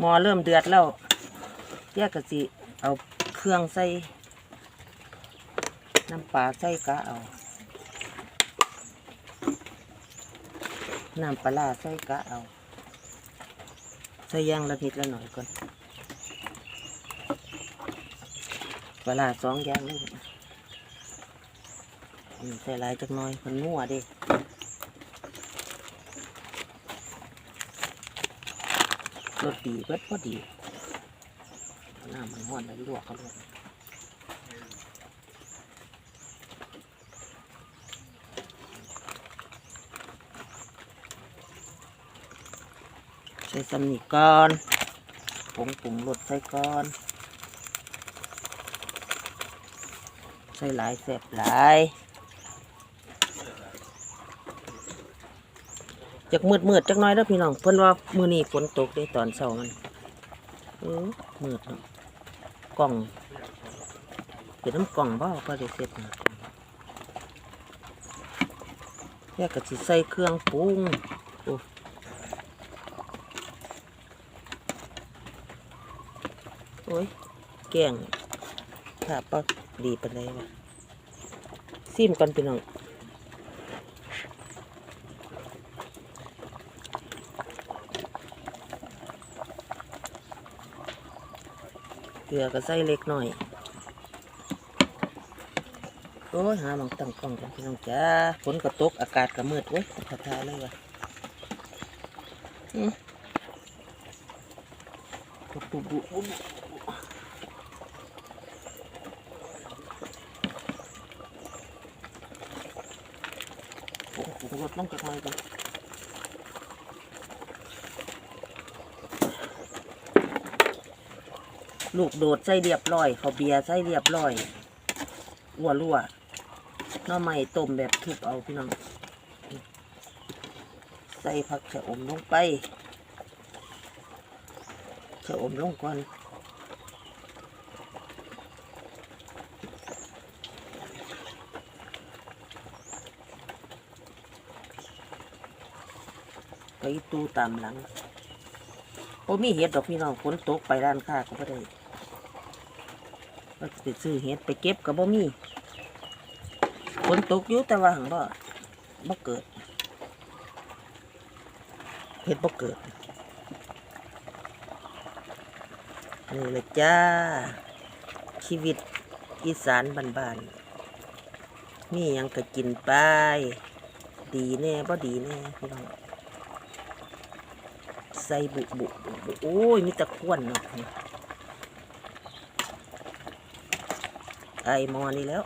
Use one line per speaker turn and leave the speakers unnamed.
หมอเริ่มเดือดแล้วแยกกะสิเอาเครื่องใส่ น้ำปลาใส่กะเอา น้ำปลาร้าใส่กะเอาใส่อยางละนิดละหน่อยก่อนปลาร้าสองอย่างเลยอืมใส่ลายจักหน่อยมันนัวดิ รสดีเบิดพอดีน้ำมันห้อนแล้วลวกเขาลงใส่สำนีก่อนผงปรุงรสใส่ก่อน ใส่หลายแสบหลาย จากมืดมืดจักน้อยแล้วพี่น้องเพิ่นว่ามือนี้ฝนตกได้ตอนเช้ามันเออมืดเนาะกล่องเป็นน้ำกล่องบ่ก็ได้เสร็จนะแยกกับสิใส่เครื่องปรุงโอ้โอ้ยแกงถ้าปะดีปานใดวะซิมก่อนพี่น้อง เกลือก็ใส่เล็กหน่อย โอ้ยหาหมองตั้งกล้องกันพี่น้องจ้าฝนก็ตกอากาศก็มืดเว้ยขอทายเลยวะอืมบุบุบุบุบุโอ้โหรถต้องจะทายกัน ลูกโดดใส่เรียบร้อยเขาเบียร์ใส่เรียบร้อยวัวรั่วน้อไม้ต้มแบบทุบเอาพี่น้อง ใส่ผักชะอมลงไปชะอมลงก่อนไปตู้ตามหลัง โอ้มีเห็ดดอกพี่น้องฝนตกไปร้านค้าก็บ่ได้ว่าสิไปซื้อเห็ดไปเก็บก็บ่มีฝนตกอยู่แต่ว่าหังบ่บ่เกิดเห็ดบ่เกิดนี่เลยจ้า ชีวิตอีสานบ้านๆมีหยังก็กินไป ดีแน่บ่ดีแน่พี่น้อง ใส่บุบุบุบุโอ้ยมีตะควนเนาะไอมอนี่แล้ว